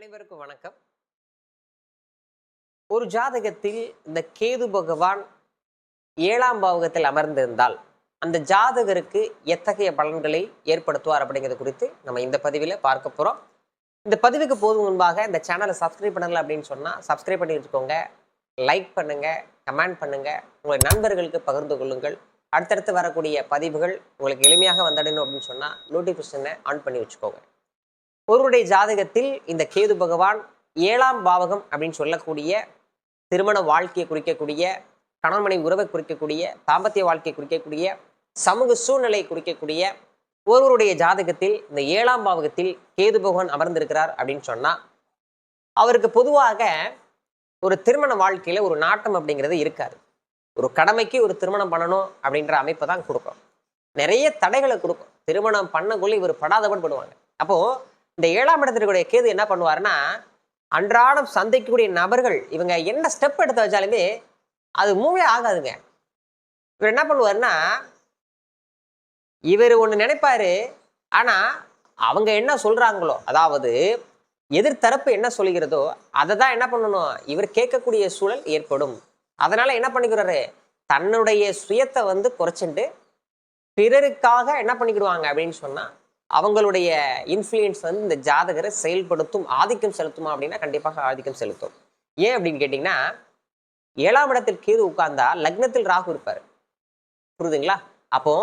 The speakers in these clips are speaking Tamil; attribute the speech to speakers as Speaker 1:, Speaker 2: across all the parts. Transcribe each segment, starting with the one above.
Speaker 1: அனைவருக்கும் வணக்கம். ஒரு ஜாதகத்தில் இந்த கேது பகவான் ஏழாம் பாவகத்தில் அமர்ந்திருந்தால் அந்த ஜாதகருக்கு எத்தகைய பலன்களை ஏற்படுத்துவார் அப்படிங்கிறது குறித்து நம்ம இந்த பதிவில் பார்க்க போகிறோம் இந்த பதிவுக்கு போதும் முன்பாக இந்த சேனலை சப்ஸ்கிரைப் பண்ணல அப்படின்னு சொன்னால் சப்ஸ்கிரைப் பண்ணி வச்சுக்கோங்க. லைக் பண்ணுங்க கமெண்ட் பண்ணுங்க. உங்கள் நண்பர்களுக்கு பகிர்ந்து கொள்ளுங்கள். அடுத்தடுத்து வரக்கூடிய பதிவுகள் உங்களுக்கு எளிமையாக வந்தடையணும் அப்படின்னு சொன்னால் நோட்டிஃபிகேஷனை ஆன் பண்ணி வச்சுக்கோங்க. ஒருவருடைய ஜாதகத்தில் இந்த கேது பகவான் ஏழாம் பாவகம் அப்படின்னு சொல்லக்கூடிய திருமண வாழ்க்கையை குறிக்கக்கூடிய கணவனை உறவை குறிக்கக்கூடிய தாம்பத்திய வாழ்க்கையை குறிக்கக்கூடிய சமூக சூழ்நிலையை குறிக்கக்கூடிய ஒருவருடைய ஜாதகத்தில் இந்த ஏழாம் பாவகத்தில் கேது பகவான் அமர்ந்திருக்கிறார் அப்படின்னு சொன்னால் அவருக்கு பொதுவாக ஒரு திருமண வாழ்க்கையில் ஒரு நாட்டம் அப்படிங்கிறது இருக்காது. ஒரு கடமைக்கு ஒரு திருமணம் பண்ணணும் அப்படின்ற அமைப்பை தான் கொடுக்கும். நிறைய தடைகளை கொடுக்கும். திருமணம் பண்ணக்குள்ளே இவர் படாதவன் படுவாங்க. அப்போது இந்த ஏழாம் இடத்திற்குடைய கேது என்ன பண்ணுவாருன்னா அன்றாடம் சந்திக்கக்கூடிய நபர்கள் இவங்க என்ன ஸ்டெப் எடுத்து வச்சாலுமே அது மூவே ஆகாதுங்க. இவர் என்ன பண்ணுவாருன்னா இவர் ஒன்று நினைப்பாரு ஆனால் அவங்க என்ன சொல்றாங்களோ அதாவது எதிர்த்தரப்பு என்ன சொல்கிறதோ அதை தான் என்ன பண்ணணும் இவர் கேட்கக்கூடிய சூழல் ஏற்படும். அதனால் என்ன பண்ணிக்கிறாரு தன்னுடைய சுயத்தை வந்து குறைச்சிட்டு பிறருக்காக என்ன பண்ணிக்கிடுவாங்க அப்படின்னு சொன்னால் அவங்களுடைய இன்ஃப்ளூயன்ஸ் வந்து இந்த ஜாதகரை செயல்படுத்தும் ஆதிக்கம் செலுத்துமா அப்படின்னா கண்டிப்பாக ஆதிக்கம் செலுத்தும். ஏன் அப்படின்னு கேட்டிங்கன்னா ஏழாம் இடத்தில் கேது உட்கார்ந்தா லக்னத்தில் ராகு இருப்பார். புரியுதுங்களா? அப்போ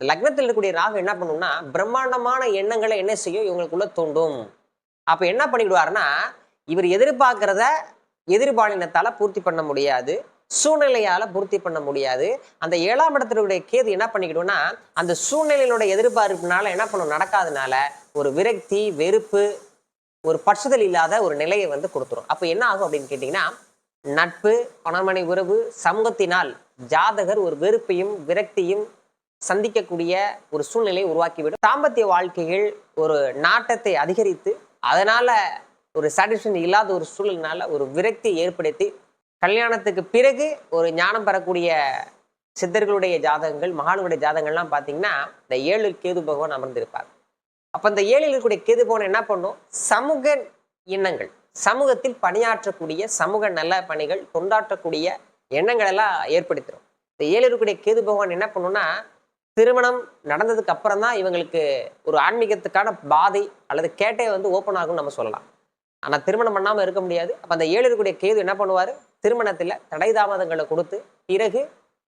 Speaker 1: லக்னத்தில் இருக்கக்கூடிய ராகு என்ன பண்ணும்னா பிரம்மாண்டமான எண்ணங்களை என்ன செய்யும்? இவங்களுக்குள்ள தூண்டும். அப்போ என்ன பண்ணிவிடுவாருன்னா இவர் எதிர்பார்க்கிறத எதிர்பாலினத்தால் பூர்த்தி பண்ண முடியாது. சூழ்நிலையால பூர்த்தி பண்ண முடியாது. அந்த ஏழாம் இடத்தினுடைய கேது என்ன பண்ணிக்கிடும்னா அந்த சூழ்நிலையினுடைய எதிர்பார்ப்புனால என்ன பண்ணும்? நடக்காதனால ஒரு விரக்தி வெறுப்பு ஒரு பட்சுதல் இல்லாத ஒரு நிலையை வந்து கொடுத்துரும். அப்போ என்ன ஆகும் அப்படின்னு கேட்டிங்கன்னா நட்பு பணமனை உறவு சமூகத்தினால் ஜாதகர் ஒரு வெறுப்பையும் விரக்தியும் சந்திக்கக்கூடிய ஒரு சூழ்நிலையை உருவாக்கிவிடும். தாம்பத்திய வாழ்க்கையில் ஒரு நாட்டத்தை அதிகரித்து அதனால ஒரு சாட்டிஸ்ஃபேக்ஷன் இல்லாத ஒரு சூழல்னால ஒரு விரக்தி ஏற்படுத்தி கல்யாணத்துக்கு பிறகு ஒரு ஞானம் பெறக்கூடிய சித்தர்களுடைய ஜாதகங்கள் மகானுடைய ஜாதகங்கள்லாம் பார்த்தீங்கன்னா இந்த ஏழு கேது பகவான் அமர்ந்திருப்பார். அப்போ இந்த ஏழில் இருக்கக்கூடிய கேது பகவான் என்ன பண்ணும்? சமூக எண்ணங்கள் சமூகத்தில் பணியாற்றக்கூடிய சமூக நல்ல பணிகள் தொண்டாற்றக்கூடிய எண்ணங்கள் எல்லாம் ஏற்படுத்திடும் இந்த ஏழு இருக்கக்கூடிய கேது பகவான் என்ன பண்ணுன்னா திருமணம் நடந்ததுக்கு அப்புறம் தான் இவங்களுக்கு ஒரு ஆன்மீகத்துக்கான பாதை அல்லது கேட்டே வந்து ஓப்பன் ஆகும்னு நம்ம சொல்லலாம். ஆனால் திருமணம் பண்ணாமல் இருக்க முடியாது. அப்போ அந்த ஏழு இருக்கக்கூடிய கேது என்ன பண்ணுவார்? திருமணத்தில் தடை தாமதங்களை கொடுத்து பிறகு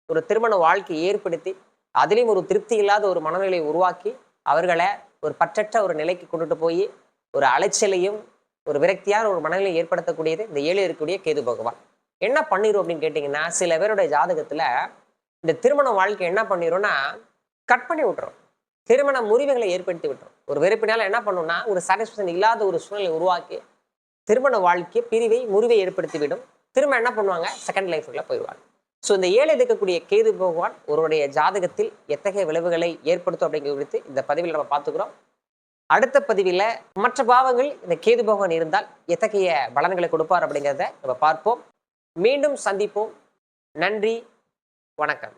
Speaker 1: ஒரு திருமண வாழ்க்கையை ஏற்படுத்தி அதிலையும் ஒரு திருப்தி இல்லாத ஒரு மனநிலையை உருவாக்கி அவர்களை ஒரு பற்றற்ற ஒரு நிலைக்கு கொண்டுட்டு போய் ஒரு அலைச்சலையும் ஒரு விரக்தியான ஒரு மனநிலையை ஏற்படுத்தக்கூடியது இந்த ஏழு இருக்கக்கூடிய கேது பகவான். என்ன பண்ணிடும் அப்படின்னு கேட்டிங்கன்னா சில பேருடைய ஜாதகத்தில் இந்த திருமண வாழ்க்கை என்ன பண்ணிடும்னா கட் பண்ணி விட்டுரும். திருமண முறிவுகளை ஏற்படுத்தி விட்டுரும். ஒரு வெறுப்பினால் என்ன பண்ணும்னா ஒரு சாட்டிஸ்ஃபேக்ஷன் இல்லாத ஒரு சூழ்நிலை உருவாக்கி திருமண வாழ்க்கை பிரிவை முறிவை ஏற்படுத்திவிடும் திரும்ப என்ன பண்ணுவாங்க? செகண்ட் லைஃப்ல போயிடுவாங்க. ஸோ இந்த ஏழை இருக்கக்கூடிய கேது பகவான் ஒருவருடைய ஜாதகத்தில் எத்தகைய விளைவுகளை ஏற்படுத்தும் அப்படிங்கிறது குறித்து இந்த பதிவில் நம்ம பார்த்துக்கிறோம். அடுத்த பதிவில் மற்ற பாவங்கள் இந்த கேது பகவான் இருந்தால் எத்தகைய பலன்களை கொடுப்பார் அப்படிங்கிறத நம்ம பார்ப்போம். மீண்டும் சந்திப்போம். நன்றி. வணக்கம்.